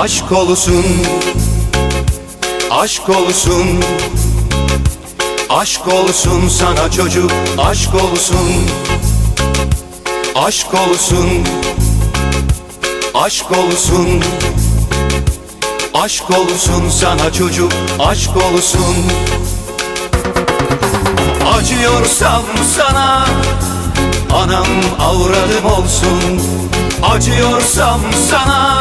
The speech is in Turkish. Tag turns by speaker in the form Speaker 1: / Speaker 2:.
Speaker 1: Aşk olsun Aşk olsun Aşk olsun sana çocuk Aşk olsun Aşk olsun Aşk olsun Aşk olsun sana çocuk Aşk olsun. Acıyorsam sana Anam avradım olsun. Acıyorsam sana